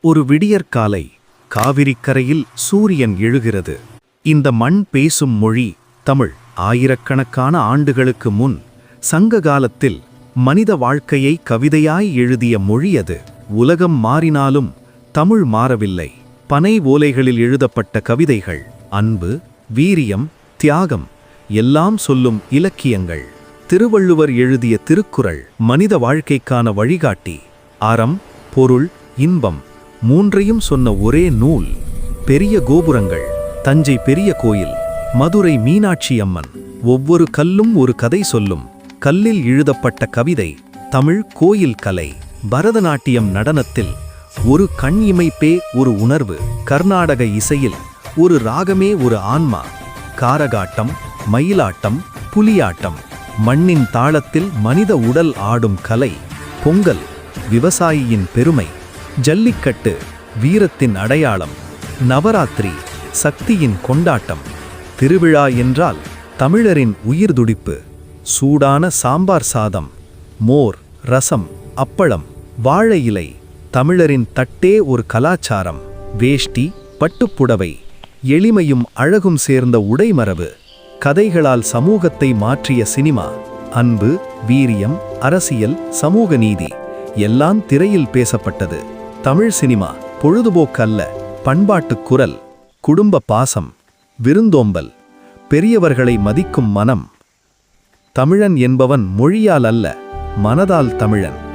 ஒரு விடியற்காலை காவிரிக்கரையில் சூரியன் எழுகிறது. இந்த மண் பேசும் மொழி தமிழ். ஆயிரக்கணக்கான ஆண்டுகளுக்கு முன் சங்க காலத்தில் மனித வாழ்க்கையை கவிதையாய் எழுதிய மொழி அது. உலகம் மாறினாலும் தமிழ் மாறவில்லை. பனை ஓலைகளில் எழுதப்பட்ட கவிதைகள் அன்பு வீரியம் தியாகம் எல்லாம் சொல்லும் இலக்கியங்கள். திருவள்ளுவர் எழுதிய திருக்குறள் மனித வாழ்க்கைக்கான வழிகாட்டி. அறம் பொருள் இன்பம் மூன்றையும் சொன்ன ஒரே நூல் பெரிய கோபுரங்கள் தஞ்சை பெரிய கோயில் மதுரை மீனாட்சி அம்மன். ஒவ்வொரு கல்லும் ஒரு கதை சொல்லும். கல்லில் எழுதப்பட்ட கவிதை தமிழ் கோயில் கலை பரதநாட்டியம் நடனத்தில் ஒரு கண் இமைப்பே ஒரு உணர்வு. கர்நாடக இசையில் ஒரு ராகமே ஒரு ஆன்மா. காரகாட்டம் மயிலாட்டம் புலியாட்டம் மண்ணின் தாளத்தில் மனித உடல் ஆடும் கலை பொங்கல் விவசாயியின் பெருமை. ஜல்லிக்கட்டு வீரத்தின் அடையாளம் நவராத்திரி சக்தியின் கொண்டாட்டம் திருவிழா என்றால் தமிழரின் உயிர்துடிப்பு சூடான சாம்பார் சாதம் மோர் ரசம் அப்பளம் வாழை இலை தமிழரின் தட்டே ஒரு கலாச்சாரம் வேஷ்டி பட்டுப்புடவை எளிமையும் அழகும் சேர்ந்த உடைமரபு கதைகளால் சமூகத்தை மாற்றிய சினிமா அன்பு வீரியம் அரசியல் சமூக நீதி எல்லாம் திரையில் பேசப்பட்டது. தமிழ் சினிமா பொழுதுபோக்கு அல்ல பண்பாட்டுக் குரல் குடும்ப பாசம் விருந்தோம்பல் பெரியவர்களை மதிக்கும் மனம். தமிழன் என்பவன் மொழியால் அல்ல மனதால் தமிழன்.